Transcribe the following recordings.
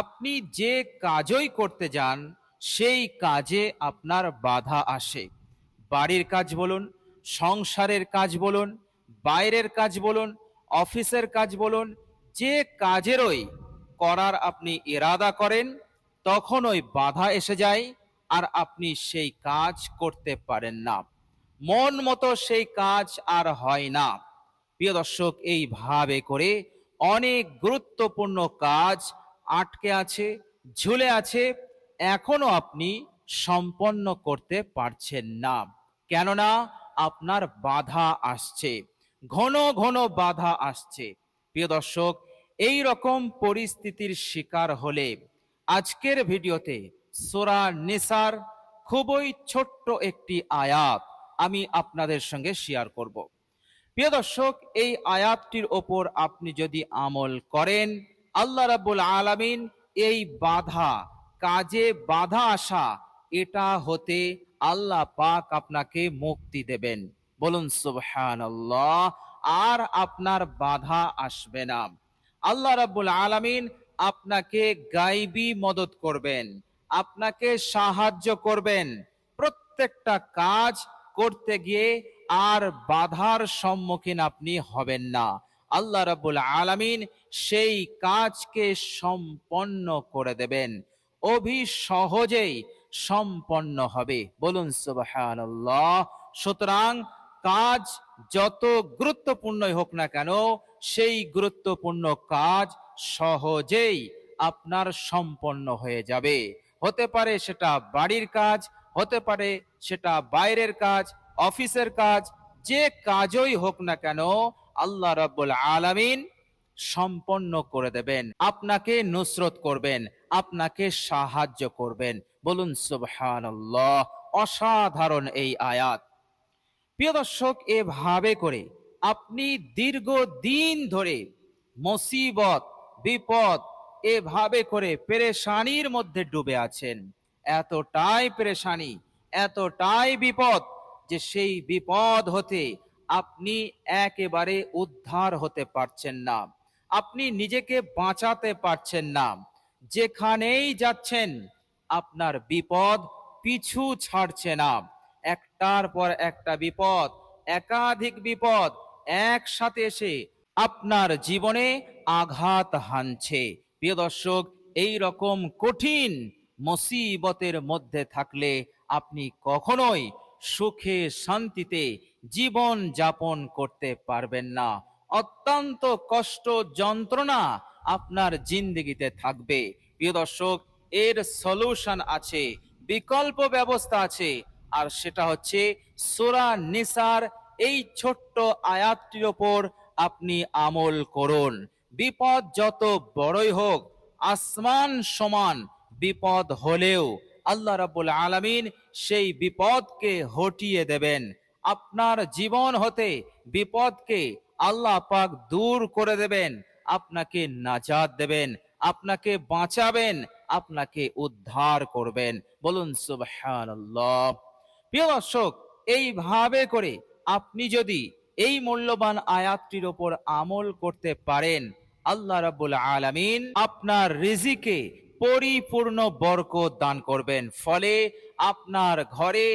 আপনি যে কাজই করতে যান, সেই কাজে আপনার বাধা আসে। বাড়ির কাজ বলুন, সংসারের কাজ বলুন, বাইরের কাজ বলুন, অফিসের কাজ বলুন, যে কাজেরই করার আপনি ইরাদা করেন তখন ওই বাধা এসে যায় আর আপনি সেই কাজ করতে পারেন না। মন মতো সেই কাজ আর হয় না। প্রিয় দর্শক, এইভাবে করে অনেক গুরুত্বপূর্ণ কাজ আটকে আছে, ঝুলে আছে, এখনও আপনি সম্পন্ন করতে পারছেন না। কেননা আপনার বাধা আসছে, ঘন ঘন বাধা আসছে। প্রিয় দর্শক, এই রকম পরিস্থিতির শিকার হলে আজকের ভিডিওতে সোরা নিসার খুবই ছোট্ট একটি আয়াত আমি আপনাদের সঙ্গে শেয়ার করব। প্রিয় দর্শক, এই আয়াতটির ওপর আপনি যদি আমল করেন আল্লাহ রাব্বুল আলামিন এই বাধা, কাজে বাধা আসা, এটা হতে আল্লাহ পাক আপনাকে মুক্তি দেবেন। বলুন, সুবহানাল্লাহ, আর আপনার বাধা আসবে না। আল্লাহ রাব্বুল আলামিন আপনাকে গাইবি মদত করবেন, আপনাকে সাহায্য করবেন। প্রত্যেকটা কাজ করতে গিয়ে আর বাধার সম্মুখীন আপনি হবেন না। আল্লাহ রাব্বুল আলামিন সেই কাজকে সম্পন্ন করে দেবেন। অভি সহজেই সম্পন্ন হবে। বলুন, সুবহানাল্লাহ। সুতরাং কাজ যত গুরুত্বপূর্ণই হোক না কেন, সেই গুরুত্বপূর্ণ কাজ সহজেই আপনার সম্পন্ন হয়ে যাবে। হতে পারে সেটা বাড়ির কাজ, হতে পারে সেটা বাইরের কাজ, অফিসের কাজ, যে কাজই হোক না কেন আল্লাহ রাব্বুল আলামিন সম্পন্ন করে দেবেন, আপনাকে নুসরত করবেন, আপনাকে সাহায্য করবেন। বলুন, সুবহানাল্লাহ, অসাধারণ এই আয়াত। প্রিয় দর্শক, এভাবে করে আপনি দীর্ঘ দিন ধরে মুসিবত, বিপদ, এভাবে করে পেরেশানির মধ্যে ডুবে আছেন। এতটাই পেরেশানি, এতটাই বিপদ যে সেই বিপদ হতে আপনি একেবারে উদ্ধার হতে পারছেন না। আপনি নিজেকে বাঁচাতে পারছেন না। যেখানেই যাচ্ছেন, আপনার বিপদ পিছু ছাড়ছে না। একটার পর একটা বিপদ, একাধিক বিপদ একসাথে এসে আপনার জীবনে আঘাত হানছে। প্রিয় দর্শক, এই রকম কঠিন মুসিবতের মধ্যে থাকলে আপনি কখনোই সুখে শান্তিতে জীবন যাপন করতে পারবেন না। অত্যন্ত কষ্ট যন্ত্রণা আপনার জিন্দগিতে থাকবে। প্রিয় দর্শক, এর সলিউশন আছে, বিকল্প ব্যবস্থা আছে, আর সেটা হচ্ছে সোরা নিসার, এই ছোট্ট আয়াতটির ওপর আপনি আমল করুন। বিপদ যত বড়ই হোক, আসমান সমান বিপদ হলেও আল্লাহ রাব্বুল আলামিন সেই বিপদকে হটিয়ে দেবেন। আপনার জীবন হতে বিপদকে আল্লাহ পাক দূর করে দেবেন, আপনাকে নাজাদ দেবেন, আপনাকে বাঁচাবেন, আপনাকে উদ্ধার করবেন। বলুন, সুবহানাল্লাহ। প্রিয় দর্শক, এইভাবে করে আপনি যদি এই মূল্যবান আয়াতটির ওপর আমল করতে পারেন, আল্লাহ রাব্বুল আলামিন আপনার রিজিকে পরিপূর্ণ বরকত দান করবেন। ফলে আপনার ঘরে,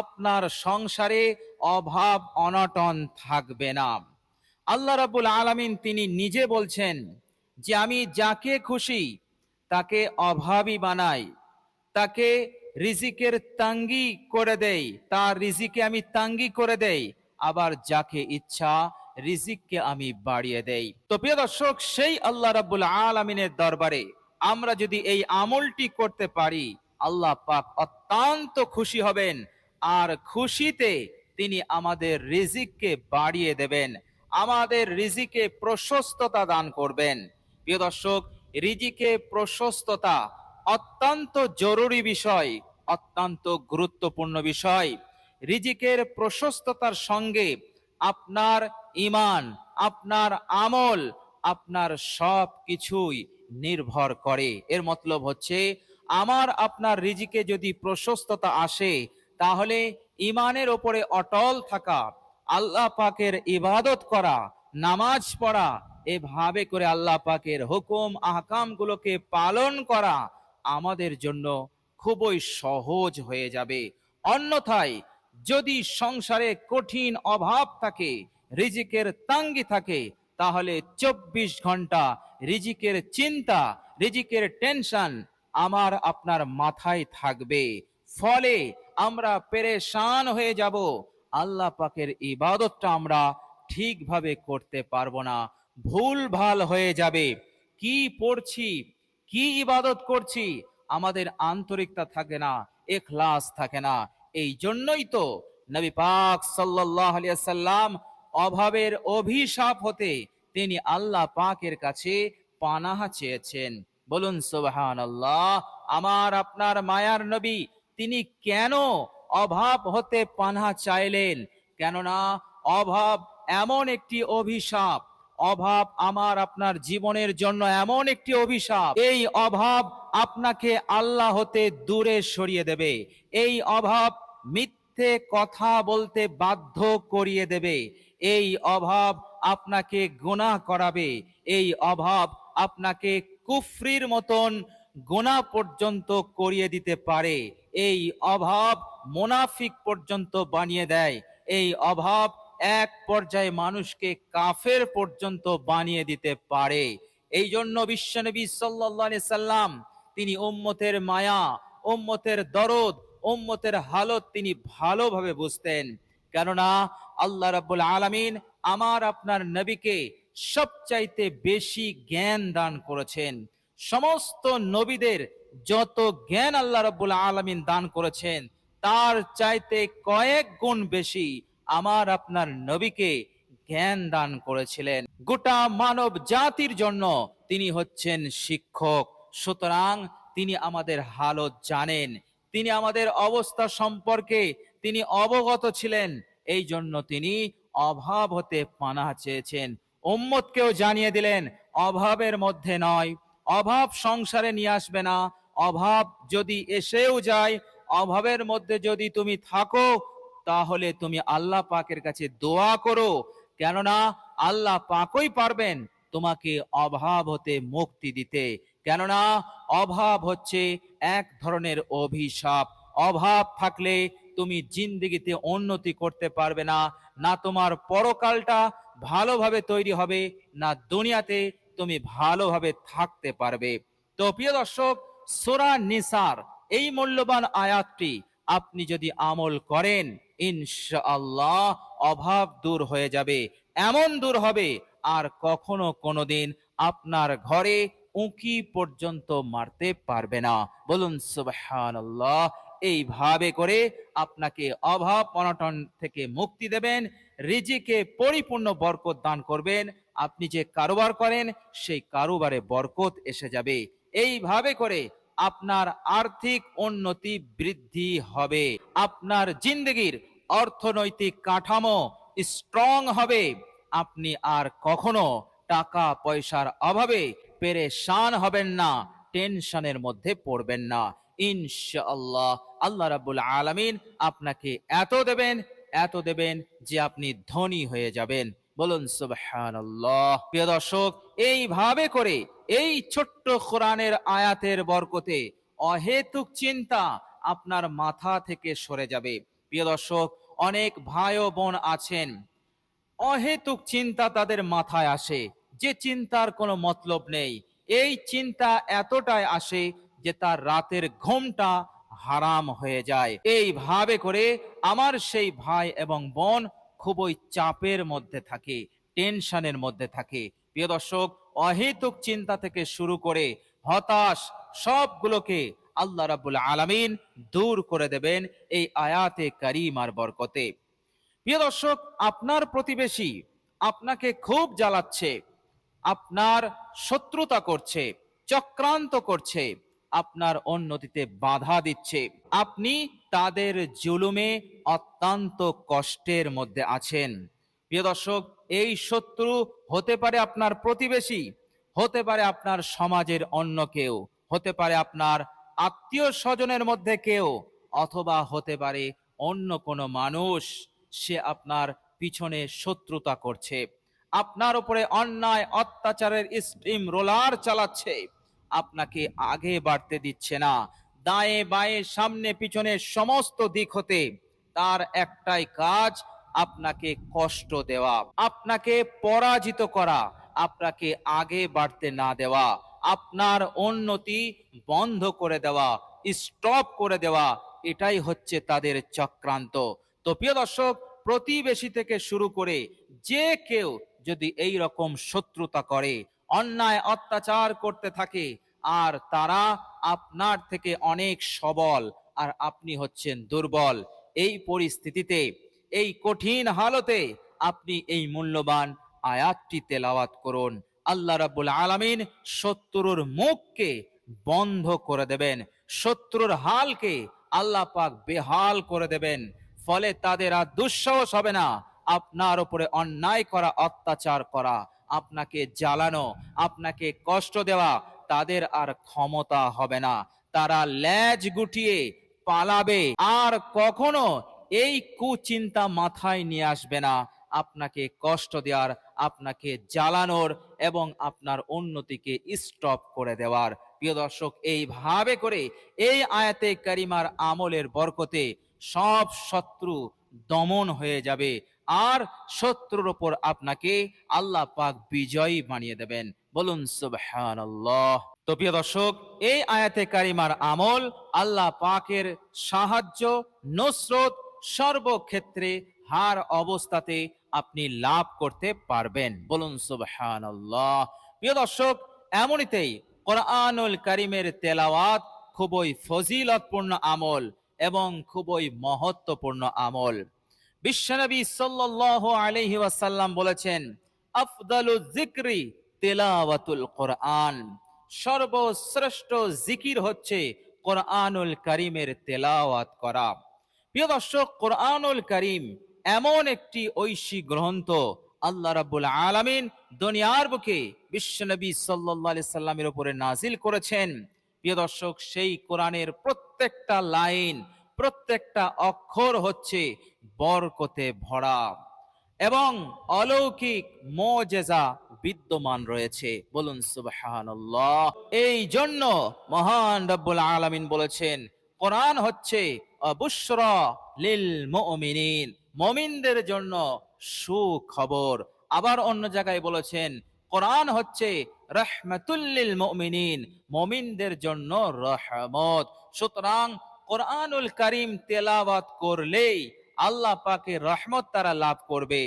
আপনার সংসারে অভাব অনটন থাকবে না। আল্লাহ রাব্বুল আলামিন তিনি নিজে বলছেন যে, আমি যাকে খুশি, তাকে অভাবী বানাই, তাকে রিজিকের তাঙ্গি করে দেই, তার রিজিকে আমি তাঙ্গি করে দেই, আবার যাকে ইচ্ছা, রিজিককে আমি বাড়িয়ে দেই। তো প্রিয় দর্শক, সেই আল্লাহ রাব্বুল আলামিনের দরবারে আমরা যদি এই আমলটি করতে পারি, আল্লাহ পাক অত্যন্ত খুশি হবেন। আর খুশিতে তিনি আমাদের রিজিককে বাড়িয়ে দেবেন, আমাদের রিজিকে প্রশস্ততা দান করবেন। প্রিয় দর্শক, রিজিকে প্রশস্ততা অত্যন্ত জরুরি বিষয়, অত্যন্ত গুরুত্বপূর্ণ বিষয়। রিজিকের প্রশস্ততার সঙ্গে আপনার ইমান, আপনার আমল, আপনার সব কিছুই নির্ভর করে। এর মতলব হচ্ছে, আমার আপনার রিজিকে যদি প্রশস্ততা আসে, তাহলে ইমানের ওপরে অটল থাকা, আল্লাহ পাকের ইবাদত করা, নামাজ পড়া, এভাবে করে আল্লাহ পাকের হুকুম, আহকামগুলোকে পালন করা আমাদের জন্য খুবই সহজ হয়ে যাবে। অন্যথায় যদি সংসারে কঠিন অভাব থাকে, রিজিকের তাঙ্গি থাকে তাহলে চব্বিশ ঘণ্টা রিজিকের চিন্তা, রিজিকের টেনশন আমার আপনার মাথায় থাকবে। ফলে আমরা পেরেশান হয়ে যাব। আল্লাহ পাকের ইবাদতটা আমরা ঠিকভাবে করতে পারব না। ভুল ভালো হয়ে যাবে। কি পড়ছি? কি ইবাদত করছি? আমাদের আন্তরিকতা থাকে না, এখলাস থাকে না। এই জন্যই তো নবী পাক সাল্লাল্লাহু আলাইহি সাল্লাম অভাবের অভিশাপ হতে তিনি আল্লাহ পাকের কাছে পানাহা চেয়েছেন। বলুন সোবাহান আল্লাহ আমার আপনার মায়ার নবী, তিনি কেন অভাব হতে পানাহা চাইলেন? কেননা, অভাব এমন একটি অভিশাপ, অভাব আমার আপনার জীবনের জন্য এমন একটি অভিশাপ। এই অভাব আপনাকে আল্লাহ হতে দূরে সরিয়ে দেবে। এই অভাব মিথ্যে কথা বলতে বাধ্য করিয়ে দেবে। এই অভাব আপনাকে গোনা করাবে। এই অভাব আপনাকে কুফরির মতন গোনা পর্যন্ত করিয়ে দিতে পারে। এই অভাব মোনাফিক পর্যন্ত বানিয়ে দেয়। এই অভাব এক পর্যায়ে মানুষকে কাফের পর্যন্ত বানিয়ে দিতে পারে। এই জন্য বিশ্বনবী আলাইহি সাল্লাম, তিনি উম্মতের মায়া, উম্মতের দরদ, উম্মতের হালত তিনি ভালোভাবে বুঝতেন। কেননা আল্লাহ রাব্বুল আলামিন আমার আপনার নবীকে সবচাইতে বেশি জ্ঞান দান করেছেন। সমস্ত নবীদের যত জ্ঞান আল্লাহ রাব্বুল আলামিন দান করেছেন, তার চাইতে কয়েক গুণ বেশি আমার আপনার নবীকে জ্ঞান দান করেছিলেন। গোটা মানব জাতির জন্য তিনি হচ্ছেন শিক্ষক। সুতরাং তিনি আমাদের হালত জানেন। তিনি আমাদের অবস্থা সম্পর্কে তিনি অবগত ছিলেন। এই জন্য তিনি অভাব হতে পানা চেয়েছেন। উম্মতকেও জানিয়ে দিলেন, অভাবের মধ্যে নয়, অভাব সংসারে নিয়ে আসবে না, অভাব যদি এসেও যায়, অভাবের মধ্যে যদি তুমি থাকো, তাহলে তুমি আল্লাহ পাকের কাছে দোয়া করো। কেননা আল্লাহ পাকই পারবেন তোমাকে অভাব হতে মুক্তি দিতে। কেননা অভাব হচ্ছে এক ধরনের অভিশাপ। অভাব থাকলে তুমি জিন্দিগিতে উন্নতি করতে পারবে না না তোমার পরকালটা ভালোভাবে তৈরি হবে, না দুনিয়াতে তুমি ভালোভাবে থাকতে পারবে। তো প্রিয় দর্শক, সোরা নিসার, এই মূল্যবান আয়াতটি আপনি যদি আমল করেন, ইনশাআল্লাহ অভাব দূর হয়ে যাবে, এমন দূর হবে আর কখনো কোনোদিন আপনার ঘরে উঁকি পর্যন্ত মারতে পারবে না। বলুন সুবহানাল্লাহ এইভাবে করে আপনাকে অভাব, অনটন থেকে মুক্তি দেবেন, রিজিকে পরিপূর্ণ বরকত দান করবেন। আপনি যে কারোবার করেন, সেই কারোবারে বরকত এসে যাবে। এইভাবে করে আপনার আর্থিক উন্নতি বৃদ্ধি হবে। আপনার জিন্দগির অর্থনৈতিক কাঠামো স্ট্রং হবে। আপনি আর কখনো টাকা পয়সার অভাবে পেরেশান হবেন না, টেনশনের মধ্যে পড়বেন না। ইনশাআল্লাহ। আল্লাহ রাব্বুল আলামিন আপনাকে এত দেবেন এত দেবেন যে আপনি ধনী হয়ে যাবেন। বলুন, সুবহানাল্লাহ। প্রিয় দর্শক, এইভাবে করে এই ছোট্ট কোরআনের আয়াতের বরকতে অহেতুক চিন্তা আপনার মাথা থেকে সরে যাবে। প্রিয় দর্শক, অনেক ভাই ও বোন আছেন, অহেতুক চিন্তা তাদের মাথায় আসে, যে চিন্তার কোনো মতলব নেই। এই চিন্তা এতটাই আসে যে তার রাতের ঘুমটা হারাম হয়ে যায়। এইভাবে করে আমার সেই ভাই এবং বোন খুবই চাপের মধ্যে থাকে, টেনশনের মধ্যে থাকে। প্রিয় দর্শক, অহেতুক চিন্তা থেকে শুরু করে হতাশ সবগুলোকে আল্লাহ রাবুল আলামিন দূর করে দেবেন এই আয়াতে কারিমার বরকতে। প্রিয় দর্শক, আপনার প্রতিবেশী আপনাকে খুব জ্বালাচ্ছে, আপনার শত্রুতা করছে, চক্রান্ত করছে আপনার উন্নতিতে বাধা দিচ্ছে। আপনি তাদের জুলুমে অত্যন্ত কষ্টের মধ্যে আছেন। প্রিয় দর্শক, এই শত্রু হতে পারে আপনার প্রতিবেশী, হতে পারে আপনার সমাজের অন্য কেউ, হতে পারে আপনার আত্মীয় স্বজনের মধ্যে কেউ, অথবা হতে পারে অন্য কোনো মানুষ, সে আপনার পিছনে শত্রুতা করছে। আপনার উপরে অন্যায়, অত্যাচারের স্টিম রোলার চালাচ্ছে। আপনাকে আগে বাড়তে দিচ্ছে না। দায়ে বায়ে, সামনে পিছনে সমস্ত দিক হতে তার একটাই কাজ, আপনাকে কষ্ট দেওয়া, আপনাকে পরাজিত করা, আপনাকে আগে বাড়তে না দেওয়া, আপনার উন্নতি বন্ধ করে দেওয়া স্টপ করে দেওয়া, এটাই হচ্ছে তাদের চক্রান্ত। তো প্রিয় দর্শক, প্রতিবেশী থেকে শুরু করে যে কেউ যদি এই রকম শত্রুতা করে অন্যায় অত্যাচার করতে থাকে, আর তারা আপনার থেকে অনেক সবল, আর আপনি হচ্ছেন দুর্বল। এই পরিস্থিতিতে, এই কঠিন হালতে আপনি এই মূল্যবান আয়াতটি তেলাওয়াত করুন। আল্লাহ রাব্বুল আলামিন শত্রুর মুখকে বন্ধ করে দেবেন শত্রুর হালকে আল্লাহ পাক বেহাল করে দেবেন। ফলে তাদের আর দুঃসাহস হবে না, আপনার উপরে অন্যায় করা, অত্যাচার করা। আপনাকে জ্বালানো, আপনাকে কষ্ট দেওয়া, তাদের আর ক্ষমতা হবে না। তারা ল্যাজ গুটিয়ে পালাবে। আর কখনো এই কুচিন্তা মাথায় নিয়ে আসবে না। আপনাকে কষ্ট দেওয়ার, আপনাকে জ্বালানোর এবং আপনার উন্নতিকে স্টপ করে দেওয়ার। প্রিয় দর্শক, এইভাবে করে এই আয়াতে কারিমার আমলের বরকতে সব শত্রু দমন হয়ে যাবে। আর শত্রুর ওপর আপনাকে আল্লাহ পাক বিজয়ী বানিয়ে দেবেন। বলুন, সুবহানাল্লাহ। তো প্রিয় দর্শক, এই আয়াতে কারিমার আমল আল্লাহ পাকের সাহায্য, নসরত, সর্বক্ষেত্রে হার অবস্থাতে আপনি লাভ করতে পারবেন। বলুন, সুবহানাল্লাহ। প্রিয় দর্শক, এমনিতেই কোরআনুল কারিমের তেলাওয়াত খুবই ফজিলতপূর্ণ আমল এবং খুবই মহত্বপূর্ণ আমল। বিশ্বনবী সাল্লাল্লাহু আলাইহি ওয়াসাল্লাম বলেছেন, আফদালু যিকরি তেলাওয়াতুল কোরআন। সর্বশ্রেষ্ঠ জিকির হচ্ছে কোরআনুল কারিমের তেলাওয়াত করা। প্রিয় দর্শক, কোরআনুল করিম এমন একটি ঐশী গ্রন্থ, আল্লাহ রাব্বুল আলামিন দুনিয়ার বুকে বিশ্বনবী আলাইহি সাল্লামের উপরে নাজিল করেছেন। প্রিয় দর্শক, সেই কোরআনের প্রত্যেকটা লাইন প্রত্যেকটা অক্ষর হচ্ছে বরকতে ভরা এবং অলৌকিক মোজেজা বিদ্যমান রয়েছে। বলুন সুবহানাল্লাহ। এই জন্য মহান রব্বুল আলামিন বলেছেন, কোরআন হচ্ছে অবুশরা লিল মুমিনিন, মমিনদের জন্য সুখবর। আবার অন্য জায়গায় বলেছেন, কোরআন হচ্ছে রহমাতুল্লিল মুমিনিন, মমিনদের জন্য রহমত। সুতরাং কোরআনুল করিম তেলাওয়াত করলেই আল্লাহ পাকে রহমত তারা লাভ করবে,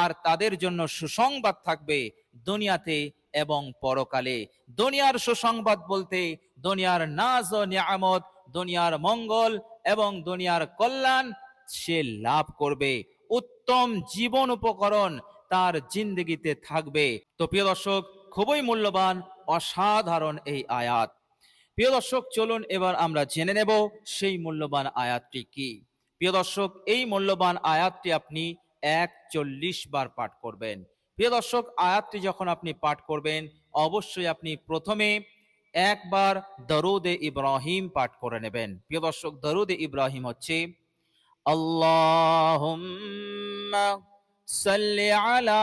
আর তাদের জন্য সুসংবাদ থাকবে দুনিয়াতে এবং পরকালে। দুনিয়ার সুসংবাদ বলতে দুনিয়ার নাজ ও নিয়ামত, দুনিয়ার মঙ্গল এবং দুনিয়ার কল্যাণ সে লাভ করবে। উত্তম জীবন উপকরণ তার জিন্দগিতে থাকবে। তো প্রিয় দর্শক, খুবই মূল্যবান, অসাধারণ এই আয়াত। প্রিয় দর্শক, চলুন এবার আমরা জেনে নেব সেই মূল্যবান আয়াতটি কি। প্রিয় দর্শক, এই মূল্যবান আয়াতটি আপনি এক চল্লিশ বার পাঠ করবেন। প্রিয় দর্শক, আয়াতটি যখন আপনি পাঠ করবেন, অবশ্যই আপনি প্রথমে একবার দরুদে ইব্রাহিম পাঠ করে নেবেন। প্রিয় দর্শক, দরুদে ইব্রাহিম হচ্ছে সাল্লি আলা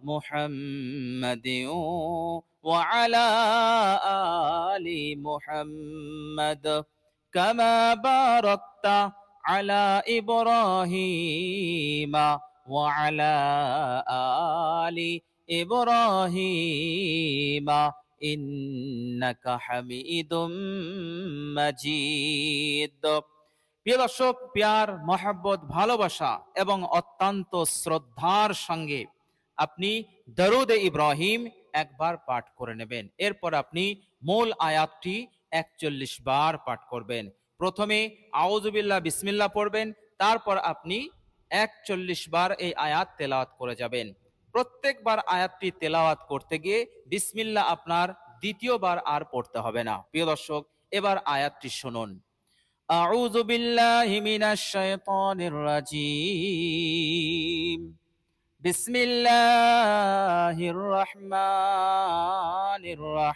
محمد وعلى آل محمد كما باركت على إبراهيم وعلى آل إبراهيم إنك حميد مجيد প্রিয় দর্শক প্যার মহাব্বত ভালোবাসা এবং অত্যন্ত শ্রদ্ধার সঙ্গে আপনি দরুদ ইব্রাহিম একবার পাঠ করে নেবেন। এরপর আপনি মূল আয়াতটি একচল্লিশ বার পাঠ করবেন। প্রথমে আউজুবিল্লাহ বিসমিল্লা পড়বেন, তারপর আপনি একচল্লিশ বার এই আয়াত তেলাওয়াত করে যাবেন। প্রত্যেকবার আয়াতটি তেলাওয়াত করতে গিয়ে বিসমিল্লা আপনার দ্বিতীয়বার আর পড়তে হবে না। প্রিয় দর্শক, এবার আয়াতটি শুনুন। আউযু হিমিনা মিনাশ শাইতানির بسم الله الرحمن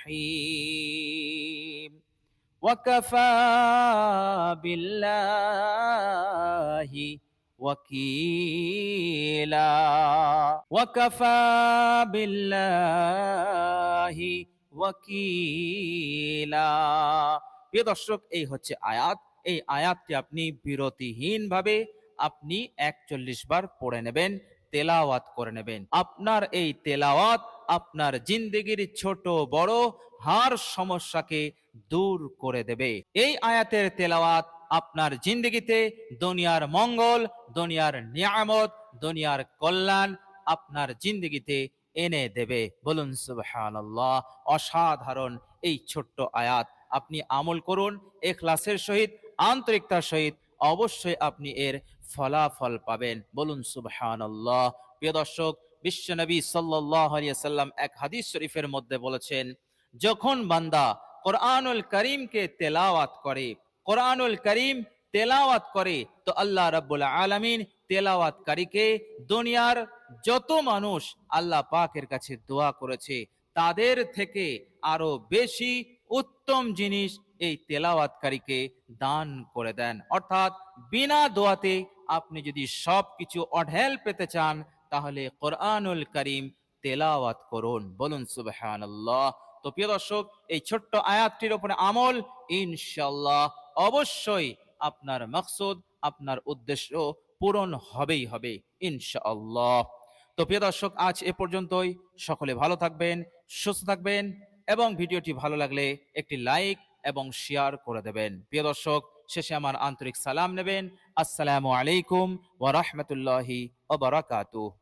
الرحيم وكفى بالله وكيلا وكفى بالله وكيلا প্রিয় দর্শক এই হচ্ছে আয়াত এই আয়াতটি আপনি বিরতিহীন ভাবে আপনি একচল্লিশ বার পড়ে নেবেন তেলাওয়াত করে নেবেন। আপনার এই তেলাওয়াত আপনার জিন্দগির ছোট বড় হার সমস্যাকে দূর করে দেবে। এই আয়াতের তেলাওয়াত আপনার জিন্দগিতে দুনিয়ার মঙ্গল, দুনিয়ার নিয়ামত, দুনিয়ার কল্যাণ আপনার জিন্দগিতে এনে দেবে। বলুন, সুবহানাল্লাহ, অসাধারণ এই ছোট্ট আয়াত। আপনি আমল করুন, এখলাসের সহিত, আন্তরিকতার সহিত অবশ্যই আপনি এর ফলাফল পাবেন। বলুন, সুবহানাল্লাহ। প্রিয় দর্শক বিশ্বনবী আলাইহি সাল্লাম এক হাদিস শরীফের মধ্যে বলেছেন, যখন বান্দা কোরআনুল করিমকে তেলাওয়াত করে, কোরআনুল করিম তেলাওয়াত করে, তো আল্লাহ রাব্বুল আলামিন তেলাওয়াতকারীকে দুনিয়ার যত মানুষ আল্লাহ পাকের কাছে দোয়া করেছে, তাদের থেকে আরও বেশি উত্তম জিনিস এই তেলাওয়াতকারীকে দান করে দেন। অর্থাৎ বিনা দোয়াতে আপনি যদি সব কিছু অঢেল পেতে চান, তাহলে কোরআনুল করিম তেলাওয়াত করুন। বলুন, সুবহানাল্লাহ। তো প্রিয় দর্শক, এই ছোট্ট আয়াতটির উপরে আমল ইনশাল্লাহ অবশ্যই আপনার মকসুদ, আপনার উদ্দেশ্য পূরণ হবেই হবে, ইনশাআল্লাহ। তো প্রিয় দর্শক, আজ এ পর্যন্তই। সকলে ভালো থাকবেন, সুস্থ থাকবেন। এবং ভিডিওটি ভালো লাগলে একটি লাইক এবং শেয়ার করে দেবেন। প্রিয় দর্শক, শেষে আমার আন্তরিক সালাম নেবেন। আসসালামু আলাইকুম ওয়া বারাকাতুহু।